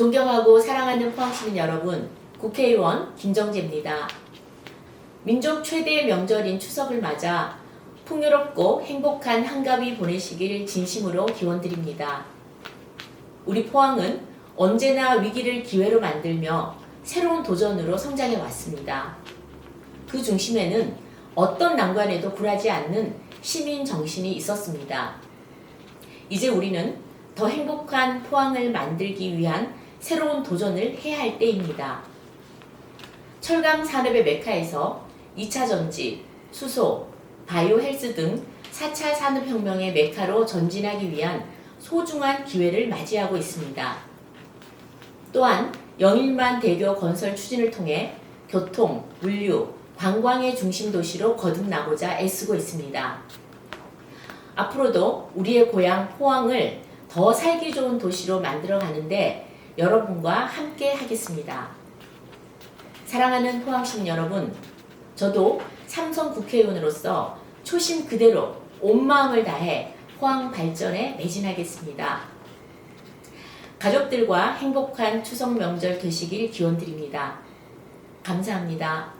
존경하고 사랑하는 포항시민 여러분, 국회의원 김정재입니다. 민족 최대의 명절인 추석을 맞아 풍요롭고 행복한 한가위 보내시길 진심으로 기원드립니다. 우리 포항은 언제나 위기를 기회로 만들며 새로운 도전으로 성장해 왔습니다. 그 중심에는 어떤 난관에도 굴하지 않는 시민 정신이 있었습니다. 이제 우리는 더 행복한 포항을 만들기 위한 새로운 도전을 해야 할 때입니다. 철강 산업의 메카에서 2차 전지, 수소, 바이오 헬스 등 4차 산업혁명의 메카로 전진하기 위한 소중한 기회를 맞이하고 있습니다. 또한 영일만 대교 건설 추진을 통해 교통, 물류, 관광의 중심 도시로 거듭나고자 애쓰고 있습니다. 앞으로도 우리의 고향 포항을 더 살기 좋은 도시로 만들어 가는데 여러분과 함께 하겠습니다. 사랑하는 포항시민 여러분, 저도 삼성 국회의원으로서 초심 그대로 온 마음을 다해 포항 발전에 매진하겠습니다. 가족들과 행복한 추석 명절 되시길 기원 드립니다. 감사합니다.